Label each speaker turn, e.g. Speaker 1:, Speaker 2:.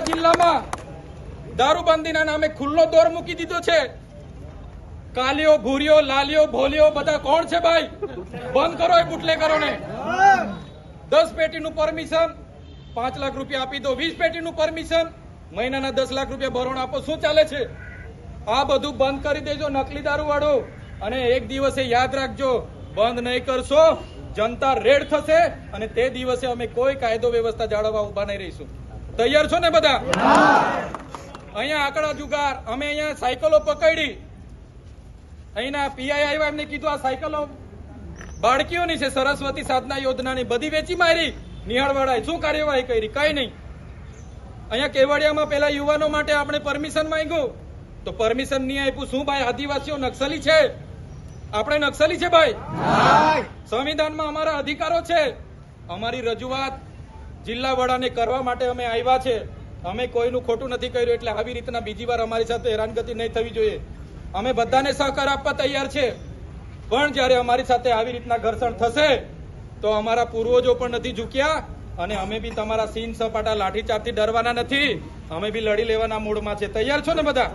Speaker 1: નર્મદા જિલ્લામાં દારૂબંધીના નામે ખુલ્લો દોર મૂકી દીધો છે. કાલિયો ભૂરિયો લાલિયો ભોલિયો બધા કોણ છે ભાઈ? બંધ કરો એ બુટલેકરોને દસ પેટીનું પરમિશન, પાંચ લાખ રૂપિયા આપી દો, વીસ પેટીનું પરમિશન, મહિનાના દસ લાખ રૂપિયા ભરણ આપો. શું ચાલે છે? આ બધું બંધ કરી દેજો, નકલી દારૂ વાળું અને એક દિવસે યાદ રાખજો, બંધ નહીં કરશો, જનતા રેડ થશે અને તે દિવસે અમે કોઈ કાયદો વ્યવસ્થા જાળવવા ઊભા નહીં રહીશું. તૈયાર છો ને બધા? અહીંયા આંકડા જુગાર અમે અહીંયા સાયકલો પકડી. અહીંના પીઆઈ આવ્યા એમને કીધું આ સાયકલો બાળકીઓની છે સરસ્વતી સાધના યોજનાની બધી વેચી મારી નિહાળવાળાએ શું કાર્યવાહી કરી? કઈ નહીં. અહીંયા કેવડિયામાં પેલા યુવાનો માટે આપણે પરમિશન માંગ્યું. તો પરમિશન નહીં આપ્યું. શું ભાઈ આદિવાસીઓ નક્સલી છે? આપણે નક્સલી છે ભાઈ? સંવિધાનમાં અમારા અધિકારો છે. અમારી રજૂઆત જિલ્લા વડાને કરવા માટે અમે આવ્યા છે. અમે કોઈનું ખોટું નથી કર્યું એટલે આવી રીતના બીજી વાર અમારી સાથે હેરાનગતિ નહીં થવી જોઈએ. અમે બધાને સહકાર આપવા તૈયાર છે. પણ જ્યારે અમારી સાથે આવી રીતના ઘર્ષણ થશે, તો અમારા પૂર્વજો પણ નથી ઝૂક્યા અને અમે બી તમારા સીન સપાટા લાઠીચાર્જથી ડરવાના નથી. અમે બી લડી લેવાના મૂડમાં છે. તૈયાર છો ને બધા?